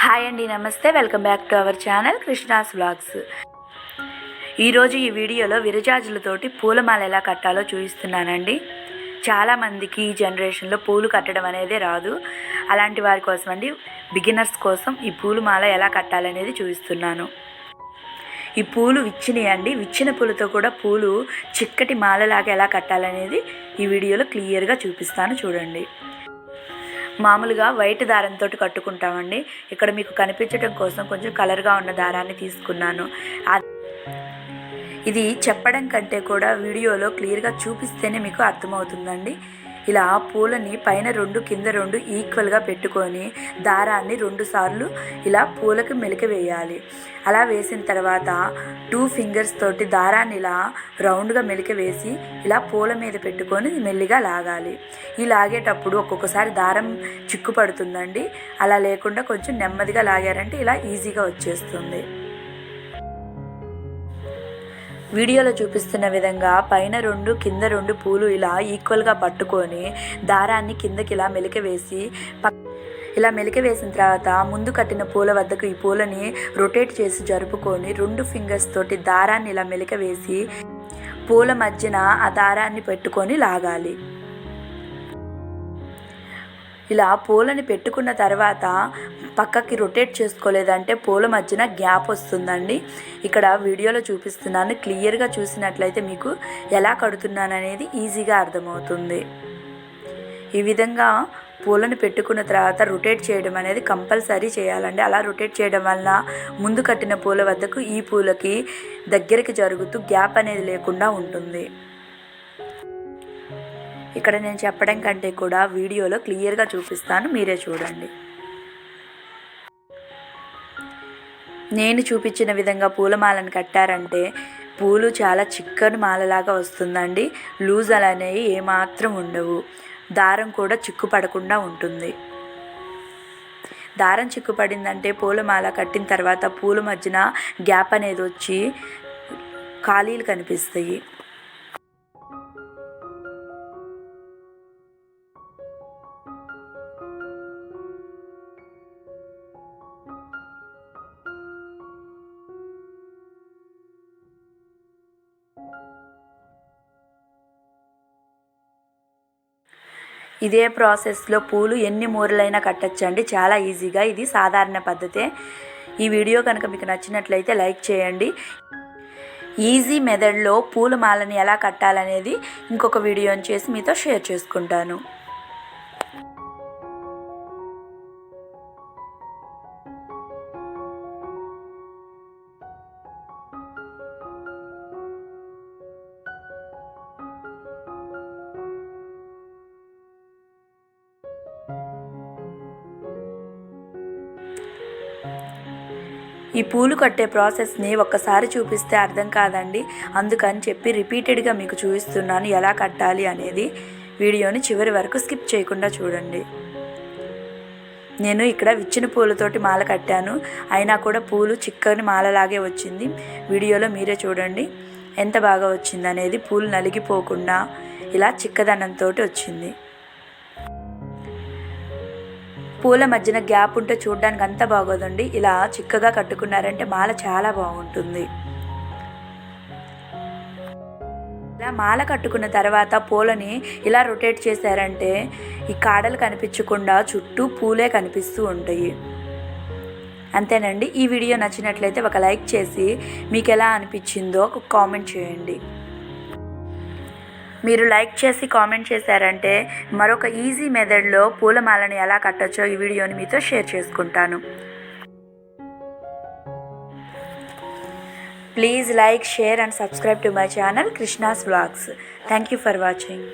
Hi అండి నమస్తే. Welcome back to our channel Krishna's vlogs. ఈరోజు ఈ వీడియోలో విరజాజులతోటి పూలమాల ఎలా కట్టాలో చూపిస్తున్నానండి. చాలామందికి ఈ జనరేషన్లో పూలు కట్టడం అనేది రాదు. అలాంటి వారి కోసం అండి బిగినర్స్ కోసం ఈ పూలమాల ఎలా కట్టాలనేది చూపిస్తున్నాను. ఈ పూలు విచ్చినాయండి విచ్చిన పూలతో కూడా పూలు చిక్కటి మాలలాగా ఎలా కట్టాలనేది ఈ వీడియోలో క్లియర్గా చూపిస్తాను. చూడండి. మామూలుగా వైట్ దారంతో కట్టుకుంటామండి. ఇక్కడ మీకు కనిపించడం కోసం కొంచెం కలర్గా ఉన్న దారాన్ని తీసుకున్నాను. ఇది చెప్పడం కంటే కూడా వీడియోలో క్లియర్గా చూపిస్తేనే మీకు అర్థమవుతుందండి. ఇలా పూలని పైన రెండు కింద రెండు ఈక్వల్గా పెట్టుకొని దారాన్ని రెండు సార్లు ఇలా పూలకు మెలిక వేయాలి. అలా వేసిన తర్వాత టూ ఫింగర్స్ తోటి దారాన్ని ఇలా రౌండ్గా మెలిక వేసి ఇలా పూల మీద పెట్టుకొని మెల్లిగా లాగాలి. ఈ లాగేటప్పుడు ఒక్కొక్కసారి దారం చిక్కు పడుతుందండి అలా లేకుండా కొంచెం నెమ్మదిగా లాగారంటే ఇలా ఈజీగా వచ్చేస్తుంది. వీడియోలో చూపిస్తున్న విధంగా పైన రెండు కింద రెండు పూలు ఇలా ఈక్వల్గా పట్టుకొని దారాన్ని కిందకి ఇలా మెలిక వేసి ఇలా మెలిక వేసిన తర్వాత ముందు కట్టిన పూల వద్దకు ఈ పూలని రొటేట్ చేసి జరుపుకొని రెండు ఫింగర్స్ తోటి దారాన్ని ఇలా మెలిక వేసి పూల మధ్యన ఆ దారాన్ని పెట్టుకొని లాగాలి. ఇలా పూలని పెట్టుకున్న తర్వాత పక్కకి రొటేట్ చేసుకోలేదంటే పూల మధ్యన గ్యాప్ వస్తుందండి. ఇక్కడ వీడియోలో చూపిస్తున్నాను. క్లియర్గా చూసినట్లయితే మీకు ఎలా కడుతున్నాను అనేది ఈజీగా అర్థమవుతుంది. ఈ విధంగా పూలను పెట్టుకున్న తర్వాత రొటేట్ చేయడం అనేది కంపల్సరీ చేయాలండి. అలా రొటేట్ చేయడం వల్ల ముందు కట్టిన పూల వద్దకు ఈ పూలకి దగ్గరికి జరుగుతూ గ్యాప్ అనేది లేకుండా ఉంటుంది. ఇక్కడ నేను చెప్పడం కంటే కూడా వీడియోలో క్లియర్గా చూపిస్తాను మీరే చూడండి. నేను చూపించిన విధంగా పూలమాలను కట్టారంటే పూలు చాలా చిక్కని మాలలాగా వస్తుందండి. లూజ్ అనేవి ఏమాత్రం ఉండవు. దారం కూడా చిక్కు పడకుండా ఉంటుంది. దారం చిక్కు పడిందంటే పూలమాల కట్టిన తర్వాత పూల మధ్యన గ్యాప్ అనేది వచ్చి ఖాళీలు కనిపిస్తాయి. ఇదే ప్రాసెస్లో పూలు ఎన్ని మూరలైనా కట్టచ్చండి. చాలా ఈజీగా ఇది సాధారణ పద్ధతే. ఈ వీడియో కనుక మీకు నచ్చినట్లయితే లైక్ చేయండి. ఈజీ మెథడ్లో పూల మాలని ఎలా కట్టాలనేది ఇంకొక వీడియోని చేసి మీతో షేర్ చేసుకుంటాను. ఈ పూలు కట్టే ప్రాసెస్ని ఒక్కసారి చూపిస్తే అర్థం కాదండి. అందుకని చెప్పి రిపీటెడ్గా మీకు చూపిస్తున్నాను ఎలా కట్టాలి అనేది. వీడియోని చివరి వరకు స్కిప్ చేయకుండా చూడండి. నేను ఇక్కడ విచ్చిన పూలతోటి మాల కట్టాను. అయినా కూడా పూలు చిక్కని మాలలాగే వచ్చింది. వీడియోలో మీరే చూడండి. ఎంత బాగా వచ్చింది అనేది పూలు నలిగిపోకుండా ఇలా చిక్కదనంతో వచ్చింది. పూల మధ్యన గ్యాప్ ఉంటే చూడడానికి అంత బాగోదండి. ఇలా చిక్కగా కట్టుకున్నారంటే మాల చాలా బాగుంటుంది. ఇలా మాల కట్టుకున్న తర్వాత పూలని ఇలా రొటేట్ చేశారంటే ఈ కాడలు కనిపించకుండా చుట్టూ పూలే కనిపిస్తూ ఉంటాయి. అంతేనండి. ఈ వీడియో నచ్చినట్లయితే ఒక లైక్ చేసి మీకు ఎలా అనిపించిందో ఒక కామెంట్ చేయండి. మీరు లైక్ చేసి కామెంట్ చేశారంటే మరొక ఈజీ మెథడ్లో పూలమాలను ఎలా కట్టచ్చో ఈ వీడియోని మీతో షేర్ చేసుకుంటాను. Please like share and subscribe to my channel Krishna's vlogs. Thank you for watching